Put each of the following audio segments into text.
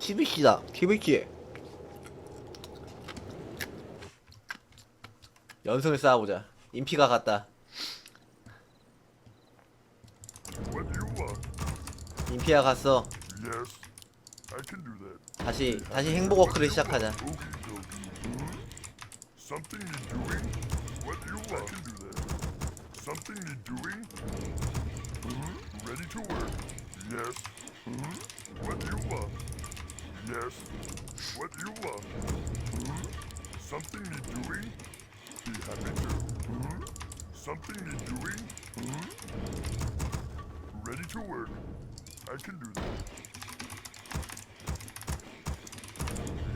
TBC다 TBC 연승을 쌓아보자 인피가 갔다? 인피가 갔어 Yes, I can do that. 다시 다시 행복워크를 시작하자 Yes. What do you want? Yes. What do you want? Something need doing? Be happy to. Something need doing? Ready to work? I can do that.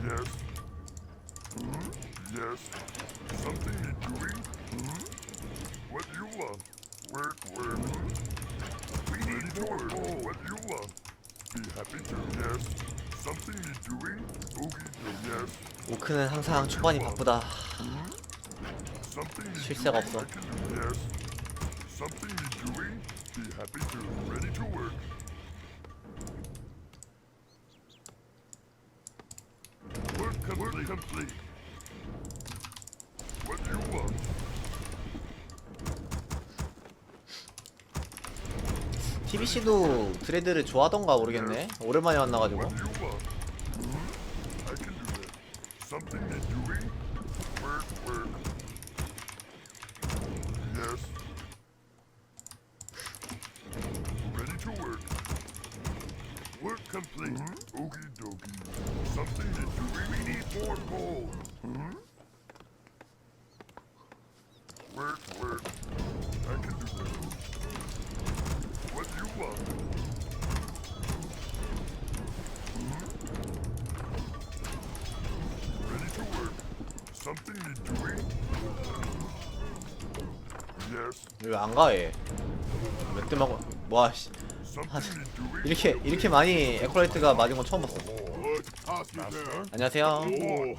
Yes. Yes. Something need doing? What do you want? Work, work. We need more. What do you want? Be happy to. 오크는 항상 초반이 바쁘다? 새가 없어. TBC도 드레드를 좋아하던가 모르겠네 오랜만에 만나가지고 왜 안가 얘? 몇대 맞고 와 씨. 이렇게 이렇게 많이 에코라이트가 맞은 건 처음 봤어? 안녕하세요 Oh.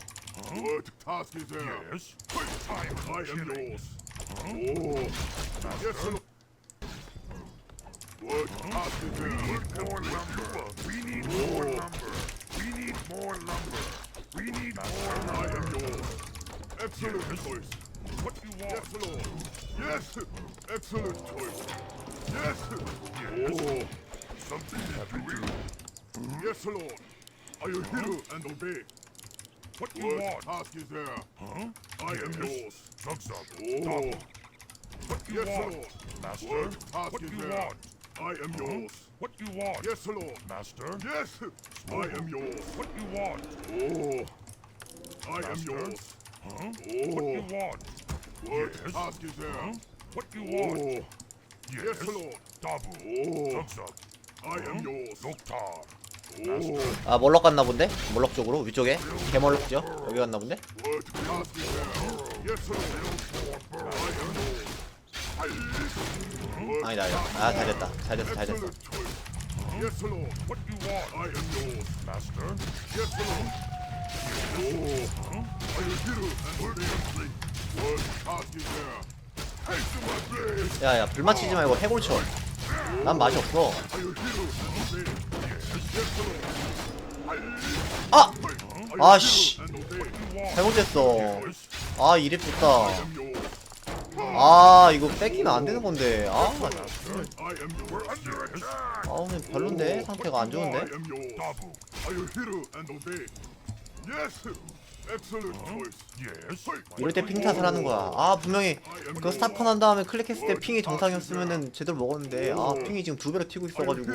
Oh. Yes. Yes. Oh, Something need doing? yes, Lord. I will hear and obey. What you What want? task is there? Huh? I am yours. Zub. Oh, Double. What you yes, want? Lord. Master? What task What you there? want? I am Huh? yours. What do you want? Yes, Lord. Master? Yes, I am yours. What do you want? Oh, I am yours. Huh? What do Oh, you want? what Yes. task is there? Huh? What do you want? Oh, Yes, Lord. Dabu. Oh. Zub. I am yours. Doktar. Oh, 아 몰럭 갔나 본데? 몰럭 쪽으로 위쪽에 개몰럭죠? 여기 갔나 본데? what task is there? Yes, Lord. I am yours. What 아니다 아니다 아 잘됐다 잘됐어 잘됐어 excellent choice. Yes, Lord. What do you want? I am yours. Master? Yes, Lord. Oh, I will hear and obey. What task is there? 야야 불 맞히지 말고 해골 쳐 난 맛이 없어. 아! 아씨. 잘못됐어 아 이랩 좋다. 아 이거 뺏기면 안 되는 건데 아. 아 오늘 별론데 상태가 안 좋은데 이럴 때 핑 탓을 하는 거야 아 분명히 그 스타폰 한 다음에 클릭했을 때 핑이 정상이었으면은 제대로 먹었는데 아 핑이 지금 두 배로 튀고 있어가지고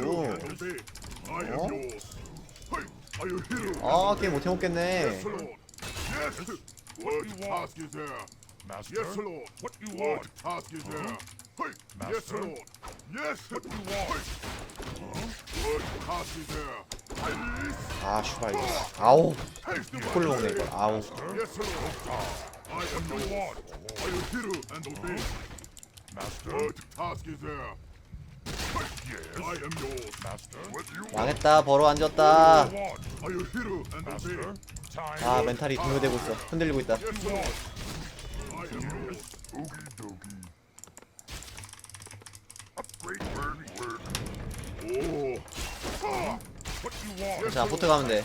어? 아. 게임 못 해먹겠네 아 슈발 이거 아우 콜 먹네 이거 아우? 망했다 벌어 앉았다. 아 멘탈이 동요되고 있어 흔들리고 있다 Yes, Lord. I am yours. Okie dokie. Upgrade burn work. Oh, What do you you want? 자 보트 가면 돼.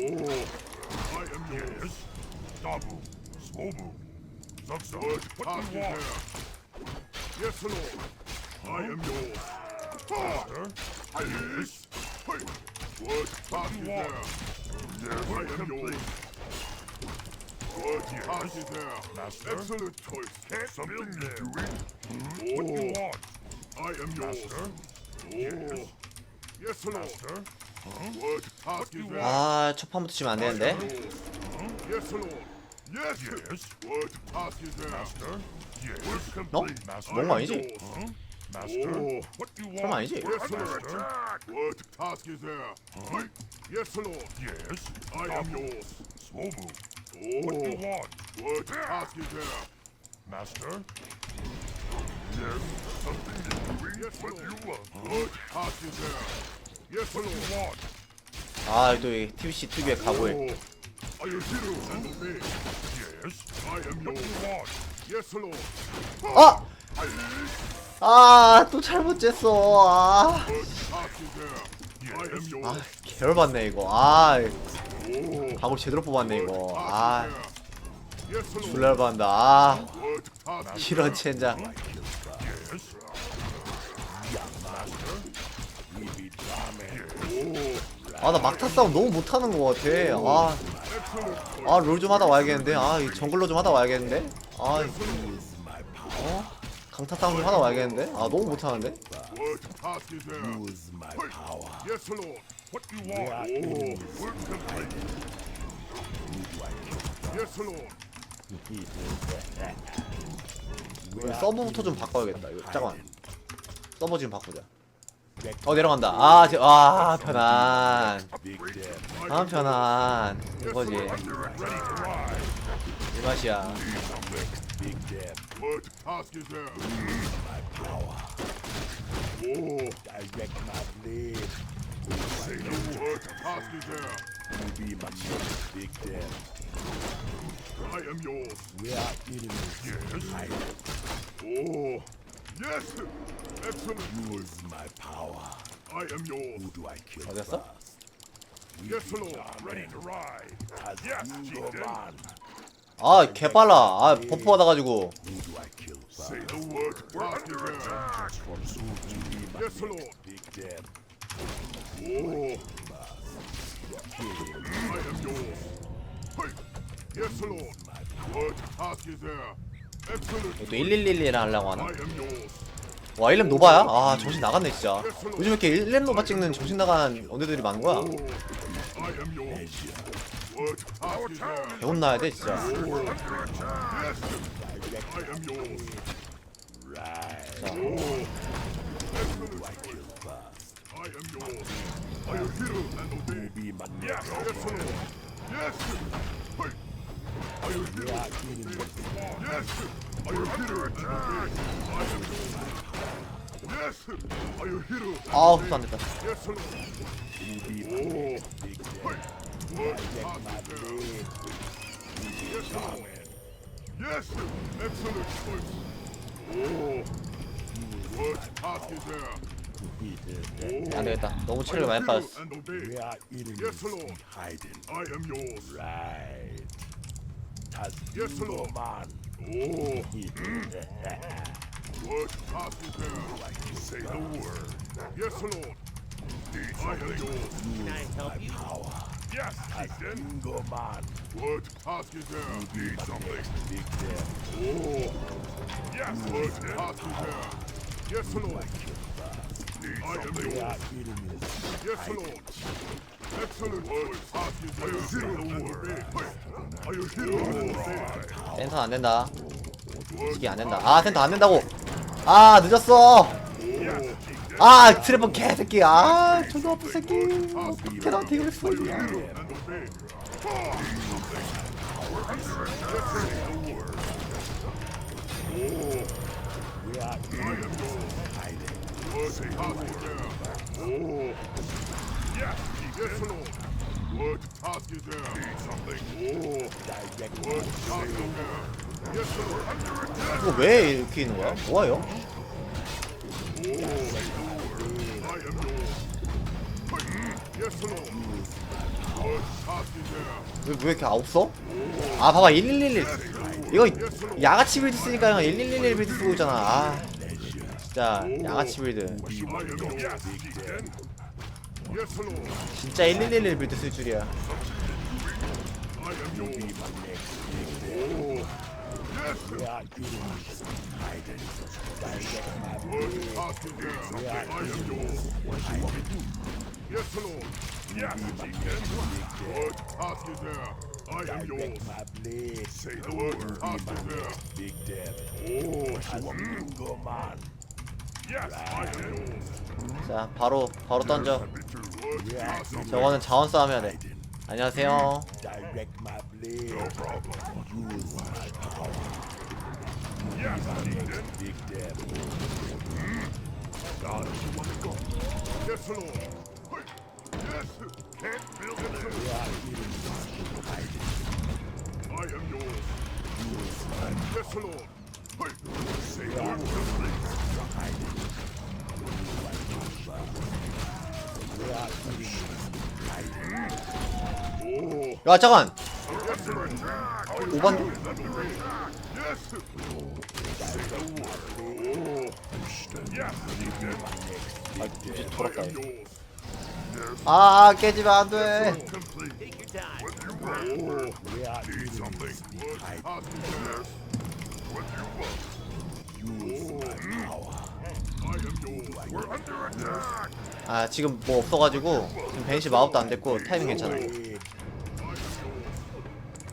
Oh. Oh. I am yours. Yes. Yes, do you? Oh, yours. Yes. Thanks, What do is you there? Yes, Lord. I am yours. Yes. Hey. What task is you there? yours. Master. Excellent choice. Can't Something you doing? Oh, What do you want? I am yours. Master. Oh, yes, Lord. Master. What task is there? 아 첫 판부터 치면 안 되는데 Yes, Lord. Yes. Yes. What task is there? Master. Yes. 너? 뭔거 아니지? yours. Master. Oh. What do you want? 설마 아니지? Yes, Master. Lord. What task is there? Hey. Yes, Lord. Yes. I am yours. Swobu. What do you Oh, want? what task is there? Master. Yes. Something is doing Yes, what Lord. you want. What task is there? Yes, What do Lord. you want? 아또 TBC 특유의 각오에 Oh, are you hero and obey? Yes. I am What do yours. you want? Yes, Lord. 아! 아, 또 잘못 쟀어. 아, 아. 개열받네 이거. 아, Oh, 각오를 제대로 뽑았네 이거. 아, 열받는다. 아, 이런? 젠장. 아, 나 막타 싸움 너무 못하는 것 같아. 아. 아, 롤 좀 하다 와야겠는데. 아, 이 정글로 좀 하다 와야겠는데. 아, 어? 강타 좀 하다 와야겠는데. 아, 너무 못하는데. Oh, 서버부터 좀 바꿔야겠다. 이거 잠깐. 서버 지금 바꾸자. 어 내려간다. 아, 저, 아 편안. 아 편안. 이거지. 이 맛이야. What task is there? Use my power. Oh. Direct my blade. Say no word. Task is there. You be my next victim. I am yours. We are enemies. Yes. I am. Oh. Yes. Excellent. Use my power. I am yours. Who do I kill first? Yes, Lord. Ready to ride. As yes, you 아 개빨라. 아 버프 받아가지고. Who do I kill first? Say the word. Task is there? You be my Yes, Lord. Big Dad. Oh, I am yours. Hey. Yes, Lord. What task is there? Excellent. 또 1111이라 하려고 하나? am yours. 와 1렘 노바야? 아 정신 나갔네 진짜. 요즘 이렇게 1렘 노바 찍는 정신 나간 언니들이 많은 거야. Oh, I am yours. There? 배혼나야 돼 진짜. Yes. I am yours. Right. 자, Oh, 아우 안 됐다. Oh. Oh. 안 되겠다. 너무 you 많이 빠졌어. Oh. Man. What task is there? Need something. Big Dad. Oh. Yes, What task is there? Yes, Lord. I am yours. Yes, Lord. Excellent. What task is there? You hero and obey? Are you obey? 센터 안 된다. 이게 안 된다. 아 센터 안 된다고. 아 늦었어. 아 트래퍼 개새끼. 아 저거 아픈 새끼. 어떻게 나한테 이걸 했어? Oh. Oh. 이거 왜 이렇게 있는 거야? 뭐예요? 왜, 왜 이렇게 없어? 아 봐봐 1111 이거 야가치 빌드 쓰니까 그냥 1111 빌드 쓰고 있잖아 아 진짜 야가치 빌드. 진짜 1111 빌드 쓸 줄이야 I am yours. Oh. Yes. Lord. Yes, Deacon. What task is there? I am yours. my blade. Say the word. Is there. Big Dem. Oh. As you go, man. Yes, I am yours. 자 바로 바로 던져? 저거는 자원 싸움 해야 돼 안녕하세요 Direct my blade. No problem. Use my power. Yes, Deacon. Big Dem. God, you want to go? Yes, Lord. 야 잠깐 Yes, Lord. Attack. 5번 Yes. Say the word. Oh. Yes, Deacon. 아 이제 돌았다. 아 깨지면 안돼. 아 지금 뭐 없어가지고 지금 벤시 마법도 안 됐고 타이밍 괜찮아.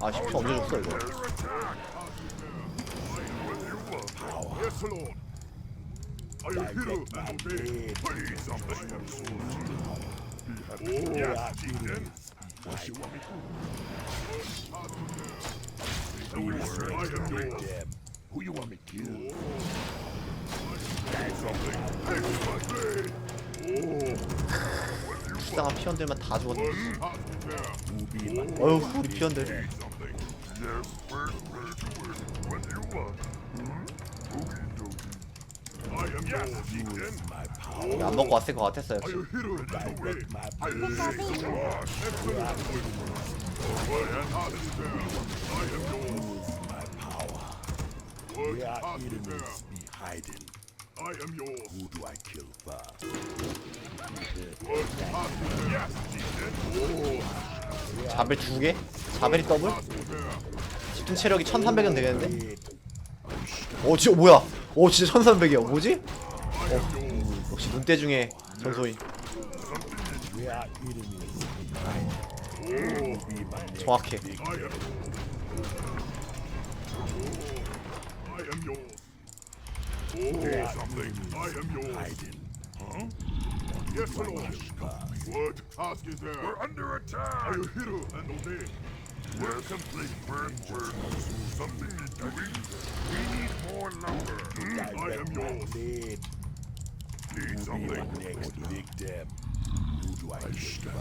아 10초 언제 줬어 이거 Who you want me to kill? 불쌍한 피언들만 다 죽었네 어휴 우리 피언들? Hmm? I am. 안 먹고 왔을 것 같았어 역시. 자벨 두 개? 자벨이 더블? 집중 체력이 1300은 되겠는데? 오 진짜 뭐야 오 진짜 1300이야 뭐지? 어, 역시 전소인 be my next 정확해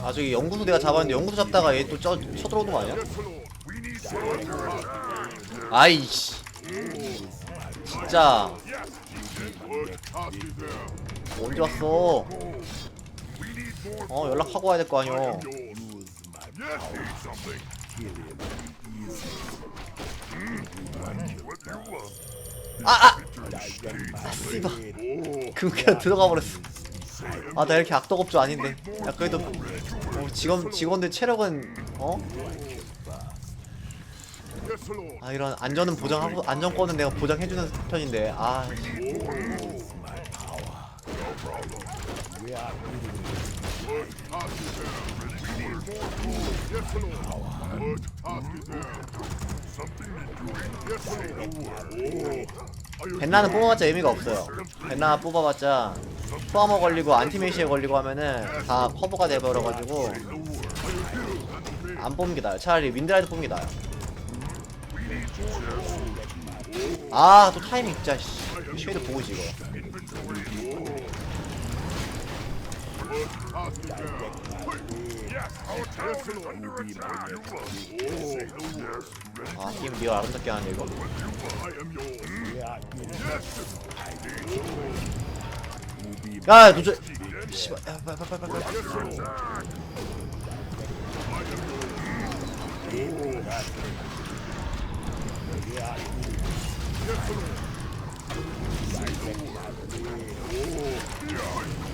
아 저기 연구소 내가 잡았는데 연구소 잡다가 얘 또 쳐들어오는 거 아니야? 아이씨 진짜? 언제 왔어. 어 연락하고 와야 될 거 아니야 아아 my 씨발. 그 그냥 들어가 버렸어 아 나 이렇게 악덕업주 아닌데 야 그래도 어, 직원 직원들 체력은 어? 아 이런 안전은 보장하고 안전권은 내가 보장해주는 편인데 아 Oh. 벤나는 뽑아봤자 의미가 없어요 벤나 뽑아봤자 포아머 걸리고 안티메시에 걸리고 하면은 다 커버가 돼버려가지고 안 뽑는 게 나아요 차라리 윈드라이드 뽑는 게 나아요 아 또 타이밍 진짜 씨 쉐이드 보고 있지 이거 What task is there? Yes, our town is under attack. 아팀 리얼 아름답게 하네 이거. 야 도저 씨발 야 빨리 빨리 빨리 Yes,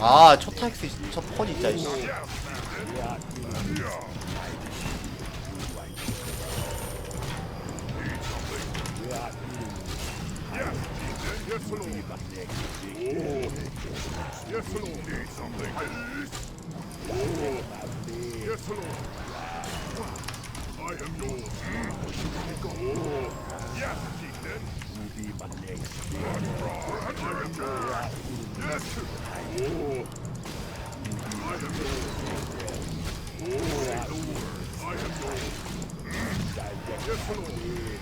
아 초타엑스 첫 펀이 있다 이씨. Yes, Lord. I am yours. Yes, Chieftain. Will be my next am yours. Yes. I am yours. I am yours. Yes, Lord.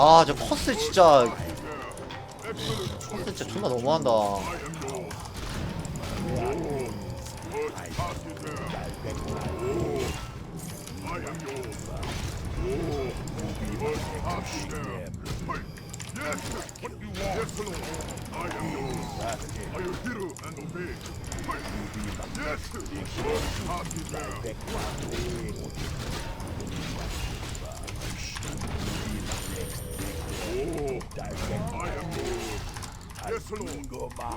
아 저 커스 진짜. 커스 진짜 존나 너무한다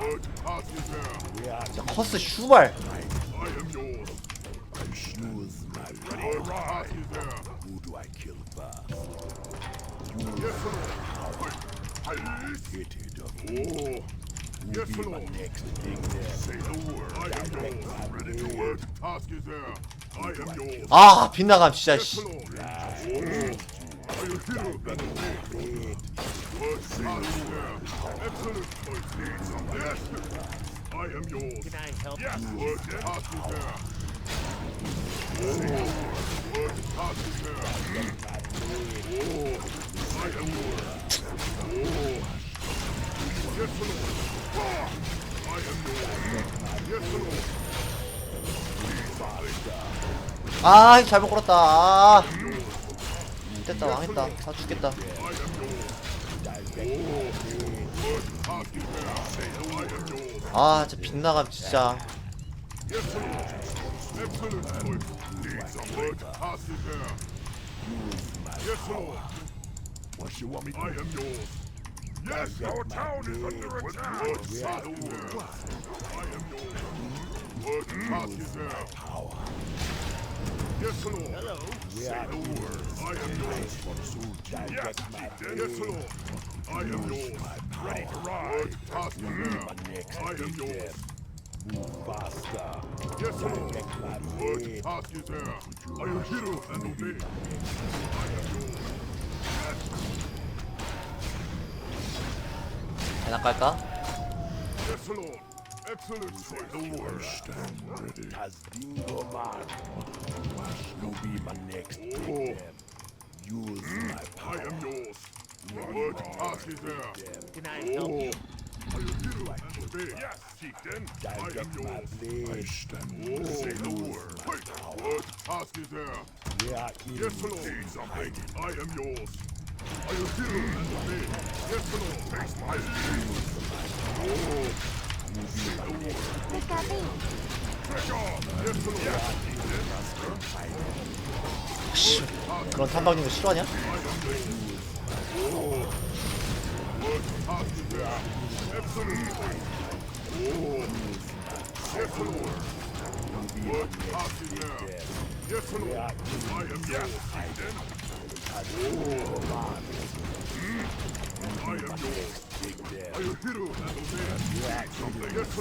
Lord. Quick. Hit it up. Oh. Yes, Be my Lord. next victim. Say the word. I am yours. Ready to work. Task is there. I am yours. 아 빗나감 진짜 씨. Oh. Oh. Oh. Ah. 아 잘못 걸었다 아 됐다 망했다 다 죽겠다. 아 진짜 빗나감 진짜 Yes, Lord. Yes, you want me to I am yours. Yes? Yes, Lord. Hello. I am yours. Yes, yes. Ready to ride. My next I am yours. Move faster. Yes, Lord. Blade. task is there? I am hero and obey. I am yours. 하나 깔까? Yes. Excellent choice. The word. Stand ready. As Dingo Man. You be my next victim. Use my I power. am yours. What task is there? Can I help you? I am hero and obey. Yes, chieftain. I am Direct my yours. blade. Say the word. Wait. What task is there? Where are Yes, enemies Lord. hiding? I am yours. Are you here and obey? Yes, Lord. Face my Yes, Lord. 씨, 그런 탐방인 거 싫어하냐? Oh. Yes? Yes. I am. Oh. Yours. Dig them. Are you? Something. Yes. Oh. Yes. Oh. Attack. I. Yes,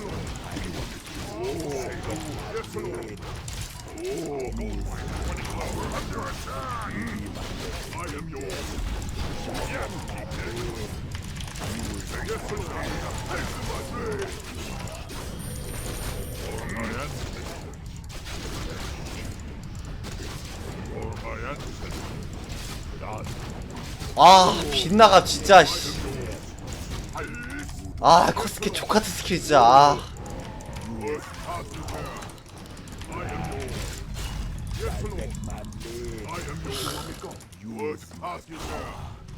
Yes. Thanks to blade. For my. God. 아 빛나가 진짜 씨. 아 코스키 족같은 스킬 진짜 아.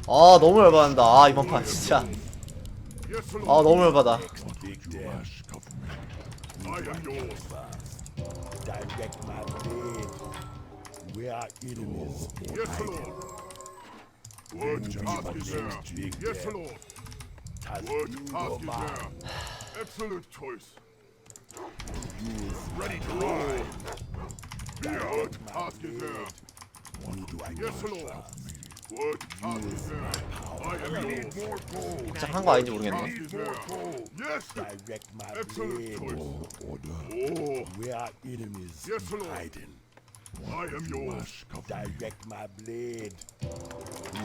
아 너무 열받는다 아 이번 판 진짜 아. 너무 열받아 Dig them. I am yours. Direct my blade. Where are enemies Yes, Lord. What task is there? Dig Yes, them. Lord. Task What you task is command. there? Absolute choice. Ready to ride. What task is there? Who do I Yes, trust? Lord. What task is there? I am yours. More gold. 시작한 거 아닌지 모르겠네 Task is there? Yes. Direct my Absolute blade. choice. Oh, Where are enemies Yes, Lord. Hiding? I am yours. Direct my blade.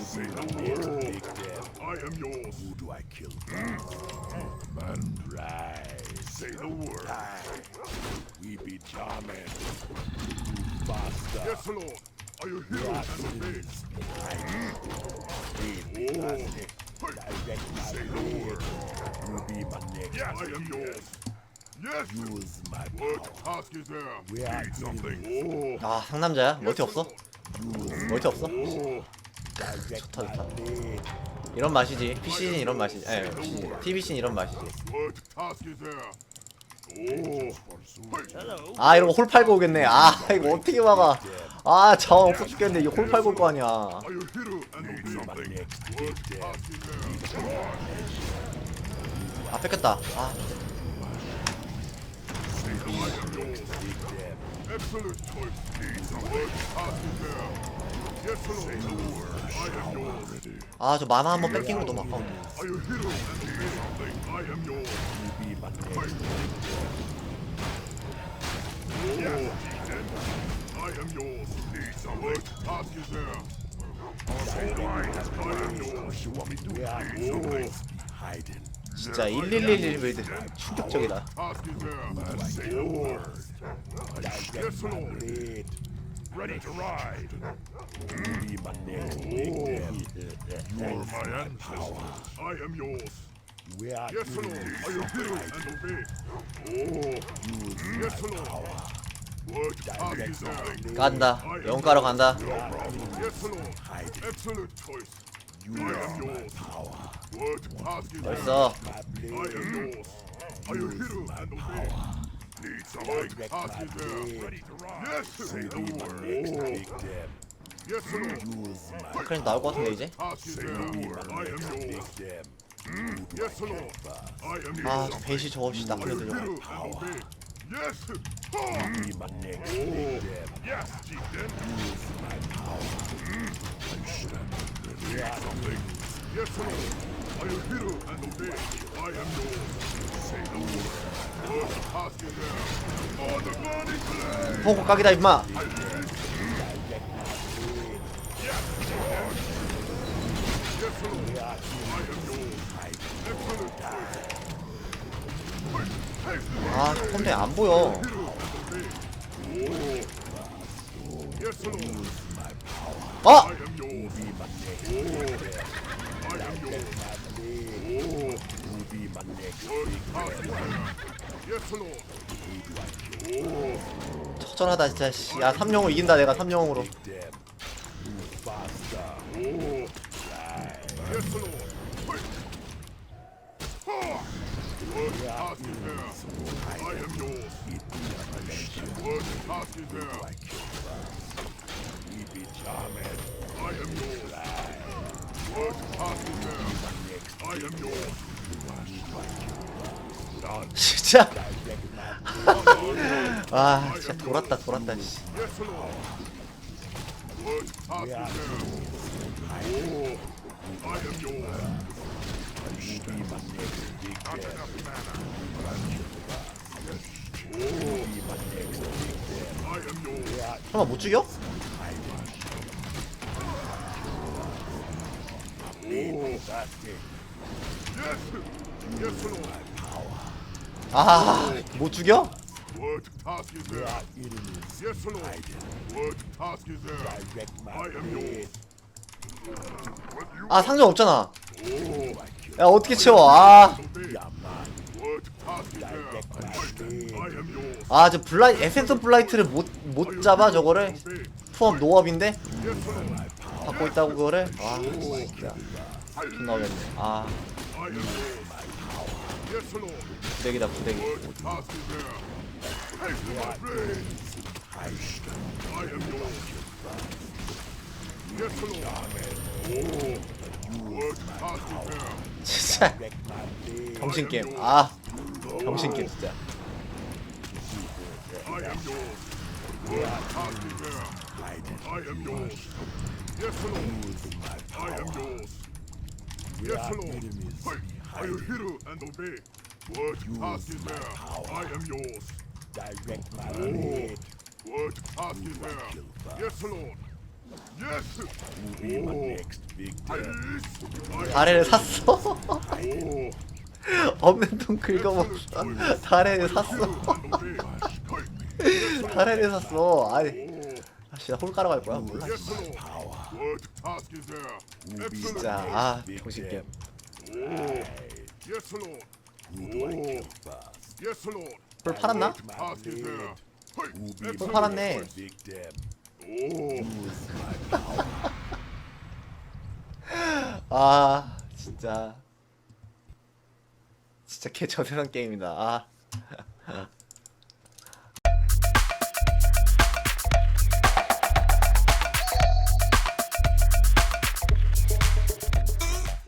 Say the word. Dig them. I am yours. Who do I kill? Mm. Man, right. Say the word. Aye. We be charming. Move faster. Yes, Lord. Are you here Where are and obey? enemies hiding? We be Oh. Direct my Say the word. You be my next. I am yours. Yes. Use my What power. task is there? Where are Need something. enemies? Oh. 아 상남자야? 멀티 없어? 멀티 없어? Oh. 좋다, 좋다. 이런 맛이지 PC는 이런 맛이지 에 TVC는 이런 맛이지 What task is there? Oh. 아 이러고 홀 팔고 오겠네 아 이거 어떻게 막아 아 자원 없어 죽겠는데 이거 홀 팔고 올 거 아니야 Are you here and Need obey? my next. What Dig them. task is there? 아 뺏겼다 아 아저 만화 한번 뺏긴 거 너무 아까운데 진짜 1111 빌드 충격적이다? Oh. 간다 영 가러 간다. 벌써 타크린 나올 것 같은데 이제 아 배시 저거 없이 Are you 나쁘게 here 들려 and obey? Yes. Oh. Be my next. Yes, chieftain. Use my power. 호구 각이다 임마. 아 컴퓨터에 안 보여. 어! I 처절하다 진짜 씨. 야 3영웅 이긴다 내가 3영웅으로 진짜 아 진짜 돌았다 돌았다 씨. Oh. 설마 못 죽여? Fantastic. Lord. 아못 죽여? 아 상점 없잖아 Oh, 야 어떻게 채워 아. 아저 블라이 에센스 블라이트를 못 못 잡아 저거를. 투업 노업인데. 받고 있다고 그거를 아 진짜 어렵네 아 yours. Yes, Lord. 부대기다 부대기. Oh? 진짜 Direct my blade. 정신 게임 아 정신 게임 진짜 I? I. I. I will hear and obey. What task is there? I am yours. direct my Oh, blade. what task is there? Yes, Lord. Yes. Oh. next big I death. 다래를 샀어 Oh, 없는 돈 긁어먹어 다래를 샀어. 다래를 샀어 아니 Oh, 아, 진짜 홀가러 갈 거야 몰라 yes, Lord. What task is there? Excellent. 진짜 아 정신 게임 Oh, yes, Lord. Oh, yes, Lord. 홀 팔았나? Task is there? Excellent. 팔았네. Oh, 아 진짜 진짜 개 저세상 게임이다 아